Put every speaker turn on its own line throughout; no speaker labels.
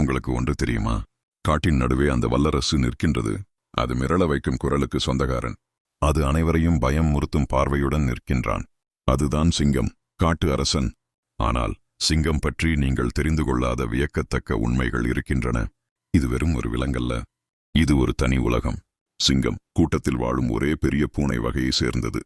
உங்களுக்கு ஒன்று தெரியுமா? காட்டின் நடுவே அந்த வல்லரசு நிற்கின்றது. அது மிரள வைக்கும் குரலுக்கு சொந்தக்காரன். அது அனைவரையும் பயம் முறுத்தும் பார்வையுடன் நிற்கின்றான். அதுதான் சிங்கம் காட்டு அரசன். ஆனால் சிங்கம் பற்றி நீங்கள் தெரிந்து கொள்ளாத வியக்கத்தக்க உண்மைகள் இருக்கின்றன. இது வெறும் ஒரு விலங்கல்ல. இது ஒரு தனி உலகம். சிங்கம் கூட்டத்தில் வாழும் ஒரே பெரிய பூனை வகையை சேர்ந்தது.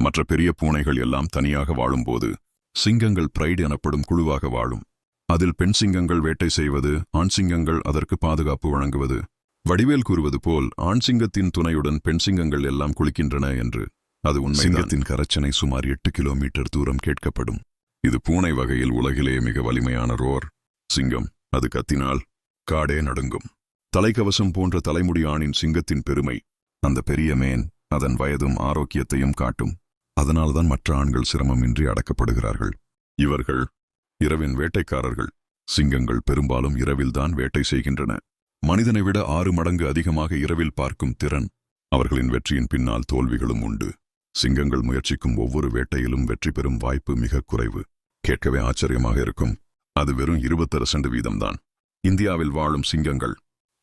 மற்ற பெரிய பூனைகள் எல்லாம் தனியாக வாழும்போது சிங்கங்கள் பிரைடு எனப்படும் குழுவாக வாழும். அதில் பெண் சிங்கங்கள் வேட்டை செய்வது ஆண் சிங்கங்கள் அதற்கு பாதுகாப்பு வழங்குவது. வடிவேல் கூறுவது போல் ஆண் சிங்கத்தின் துணையுடன் பெண் சிங்கங்கள் எல்லாம் குளிக்கின்றன என்று. அது உண்மை சிங்கத்தின் கரச்சனை சுமார் எட்டு கிலோமீட்டர் தூரம் கேட்கப்படும். இது பூனை வகையில் உலகிலேயே மிக வலிமையான ரோர். சிங்கம் அது கத்தினால் காடே நடுங்கும். தலைக்கவசம் போன்ற தலைமுடி ஆணின் சிங்கத்தின் பெருமை. அந்த பெரிய மேன் அதன் வயதும் ஆரோக்கியத்தையும் காட்டும். அதனால்தான் மற்ற ஆண்கள் சிரமமின்றி அடக்கப்படுகிறார்கள். இவர்கள் இரவின் வேட்டைக்காரர்கள். சிங்கங்கள் பெரும்பாலும் இரவில்தான் வேட்டை செய்கின்றன. மனிதனை விட ஆறு மடங்கு அதிகமாக இரவில் பார்க்கும் திறன் அவர்களின் வெற்றியின் பின்னால் தோல்விகளும் உண்டு. சிங்கங்கள் முயற்சிக்கும் ஒவ்வொரு வேட்டையிலும் வெற்றி பெறும் வாய்ப்பு மிக குறைவு. கேட்கவே ஆச்சரியமாக இருக்கும். அது வெறும் இருபத்தர சென்ட் வீதம்தான். இந்தியாவில் வாழும் சிங்கங்கள்.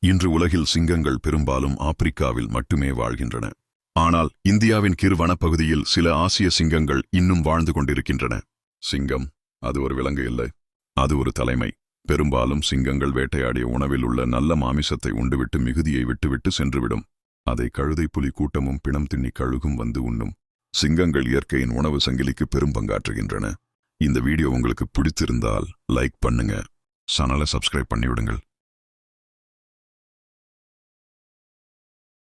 இன்று உலகில் சிங்கங்கள் பெரும்பாலும் ஆப்பிரிக்காவில் மட்டுமே வாழ்கின்றன. ஆனால் இந்தியாவின் கிர் வனப்பகுதியில் சில ஆசிய சிங்கங்கள் இன்னும் வாழ்ந்து கொண்டிருக்கின்றன. சிங்கம் அது ஒரு விலங்கு இல்லை. அது ஒரு தலைமை. பெரும்பாலும் சிங்கங்கள் வேட்டையாடிய உணவில் உள்ள நல்ல மாமிசத்தை உண்டுவிட்டு மிகுதியை விட்டுவிட்டு சென்றுவிடும். அதை கழுதை புலி கூட்டமும் பிணம் தின்னி கழுகும் வந்து உண்ணும். சிங்கங்கள் இயற்கையின் உணவு சங்கிலிக்கு பெரும் பங்காற்றுகின்றன. இந்த வீடியோ உங்களுக்கு பிடித்திருந்தால் லைக் பண்ணுங்க. சேனலை சப்ஸ்கிரைப் பண்ணிவிடுங்கள்.